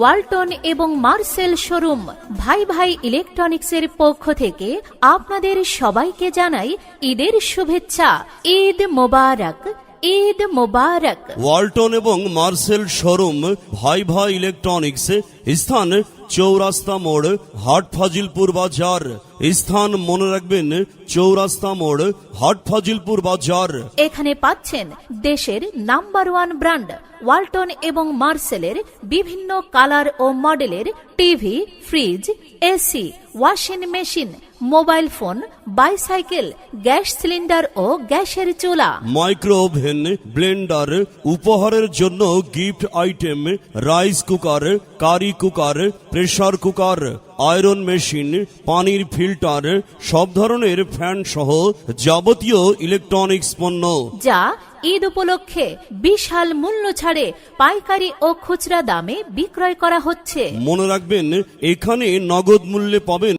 ওয়ালটন এবং Marcel showroom ভাই ভাই ইলেকট্রনিক্সের পক্ষ থেকে আপনাদের সবাইকে জানাই ঈদের শুভেচ্ছা। ঈদ মোবারক ঈদ মোবারক। ওয়ালটন এবং মার্সেল শোরুম ভাই ভাই ইলেকট্রনিক্স স্থান চৌরাস্তা মোড় হাট ফাজিলপুর বাজার। স্থান মনে রাখবেন চৌরাস্তা মোড় হাট ফাজিলপুর বাজার। এখানে পাচ্ছেন দেশের নাম্বার ওয়ান ব্র্যান্ড ওয়ালটন এবং মার্সেলের বিভিন্ন কালার ও মডেলের TV fridge AC washing machine mobile phone bicycle gas cylinder ও গ্যাসের চুলা। মাইক্রো ওভেন ব্লেন্ডার উপহারের জন্য gift item rice cooker curry cooker pressure cooker iron machine পানির ফিল্টার সব ধরনের ফ্যান সহ যাবতীয় ইলেকট্রনিক্স পণ্য। যা ঈদ উপলক্ষে বিশাল মূল্য ছাড়ে পাইকারি ও খুচরা দামে বিক্রয় করা হচ্ছে। মনে রাখবেন, এখানে নগদ মূল্যে পাবেন